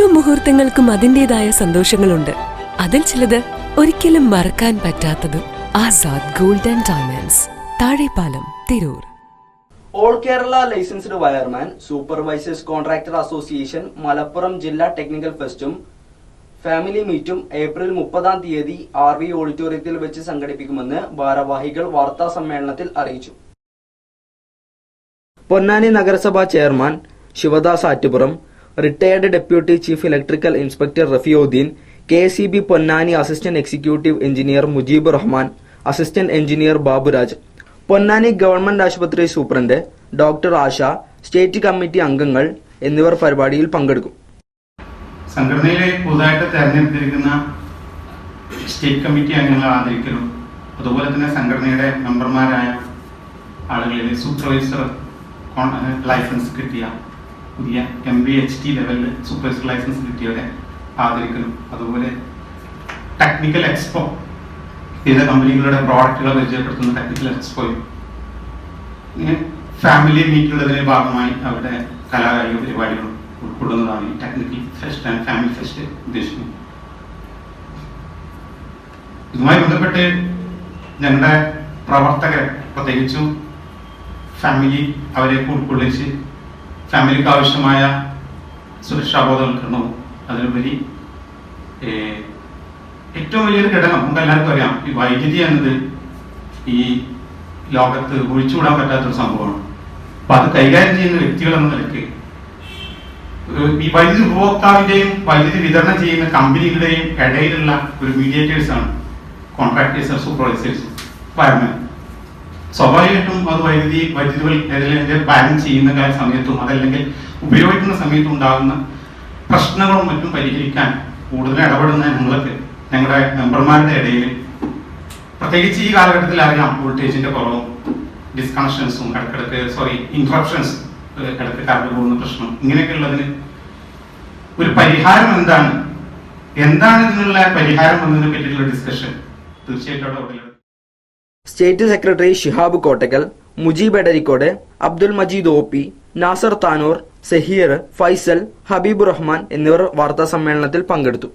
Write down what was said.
മുഹൂർത്തങ്ങൾക്കും അതിന്റേതായ സന്തോഷങ്ങളുണ്ട്. അതിൽ ചിലത് ഒരിക്കലും മറക്കാൻ പറ്റാത്തതും Azad gold and diamonds Thazhepalam Tirur. All Kerala licensed wireman supervisors contractor association Malappuram ജില്ലാ ടെക്നിക്കൽ ഫെസ്റ്റും ഫാമിലി മീറ്റും ഏപ്രിൽ മുപ്പതാം തീയതി ആർ വി ഓഡിറ്റോറിയത്തിൽ വെച്ച് സംഘടിപ്പിക്കുമെന്ന് ഭാരവാഹികൾ വാർത്താ സമ്മേളനത്തിൽ അറിയിച്ചു. പൊന്നാനി നഗരസഭാ chairman Shivadas Attupuram retired deputy chief electrical inspector Rafiyuddin K C B Ponnani assistant executive engineer Mujeeb Rahman assistant engineer Baburaj Ponnani government ആശുപത്രി superintendent doctor Asha state committee അംഗങ്ങൾ എന്നിവർ പരിപാടിയിൽ പങ്കെടുക്കും. സംഘടനയിലെ പുതുതായിട്ട് തെരഞ്ഞെടുത്തിരിക്കുന്ന സ്റ്റേറ്റ് കമ്മിറ്റി അംഗങ്ങളെ ആദരിക്കലും അതുപോലെ തന്നെ സംഘടനയുടെ മെമ്പർമാരായ ആളുകളിൽ സൂപ്പർവൈസർ ലൈസൻസ് കിട്ടിയ പുതിയ എം ബി എച്ച് ടി ലെവലിൽ സൂപ്പർവൈസർ ലൈസൻസ് കിട്ടിയവരെ ആദരിക്കുന്നു. അതുപോലെ ടെക്നിക്കൽ എക്സ്പോ വിവിധ കമ്പനികളുടെ പ്രോഡക്റ്റുകൾ പരിചയപ്പെടുത്തുന്ന ടെക്നിക്കൽ എക്സ്പോയും ഇങ്ങനെ ഫാമിലി മീറ്റുള്ളതിന്റെ ഭാഗമായി അവിടെ കലാകായിക പരിപാടികളും ഉൾക്കൊള്ളുന്നതാണ് ഈ technical fest and family fest ഉദ്ദേശിക്കുന്നത്. ഇതുമായി ബന്ധപ്പെട്ട് ഞങ്ങളുടെ പ്രവർത്തകരെ പ്രത്യേകിച്ചും ഫാമിലി അവരെ ഉൾക്കൊള്ളിച്ച് ഫാമിലിക്ക് ആവശ്യമായ സുരക്ഷാ ബോധവൽക്കരണവും അതിലുപരി ഏറ്റവും വലിയൊരു ഘടകം നമുക്ക് എല്ലാവർക്കും അറിയാം ഈ വൈദ്യുതി എന്നത് ഈ ലോകത്ത് ഒഴിച്ചുകൂടാൻ പറ്റാത്തൊരു സംഭവമാണ്. അപ്പൊ അത് കൈകാര്യം ചെയ്യുന്ന വ്യക്തികൾ എന്ന നിലയ്ക്ക് ഈ വൈദ്യുതി ഉപഭോക്താവിന്റെയും വൈദ്യുതി വിതരണം ചെയ്യുന്ന കമ്പനികളുടെയും ഇടയിലുള്ള ഒരു മീഡിയേറ്റേഴ്സ് ആണ് കോൺട്രാക്ടേഴ്സ് സൂപ്പർവൈസേഴ്സ് വയർമാൻ സ്വാഭാവികമായിട്ടും അത് വൈദ്യുതി വൈദ്യുതി ബാലൻസ് ചെയ്യുന്ന സമയത്തും അതല്ലെങ്കിൽ ഉപയോഗിക്കുന്ന സമയത്തും ഉണ്ടാകുന്ന പ്രശ്നങ്ങളും മറ്റും പരിഹരിക്കാൻ കൂടുതൽ ഇടപെടുന്ന ഞങ്ങൾക്ക് ഞങ്ങളുടെ മെമ്പർമാരുടെ ഇടയിൽ പ്രത്യേകിച്ച് ഈ കാലഘട്ടത്തിൽ അറിയാം വോൾട്ടേജിന്റെ കുറവും ഡിസ്കണക്ഷൻസും ഇടക്കിടക്ക് സോറി ഇൻട്രപ്ഷൻസ് ഇടയ്ക്ക് കറണ്ട് പോകുന്ന പ്രശ്നം ഇങ്ങനെയൊക്കെ ഉള്ളതിന് ഒരു പരിഹാരം എന്താണ് എന്താണ് ഇതിനുള്ള പരിഹാരം എന്നതിനെ പറ്റിയിട്ടുള്ള ഡിസ്കഷൻ തീർച്ചയായിട്ടും അവിടെ. State secretary Shihab Kottakkal Mujeeb Edarikode Abdul Majeed O P Nasar Tanur Saheer Faisal Habeeb Rahman എന്നിവർ വാർത്താ സമ്മേളനത്തിൽ പങ്കെടുത്തു.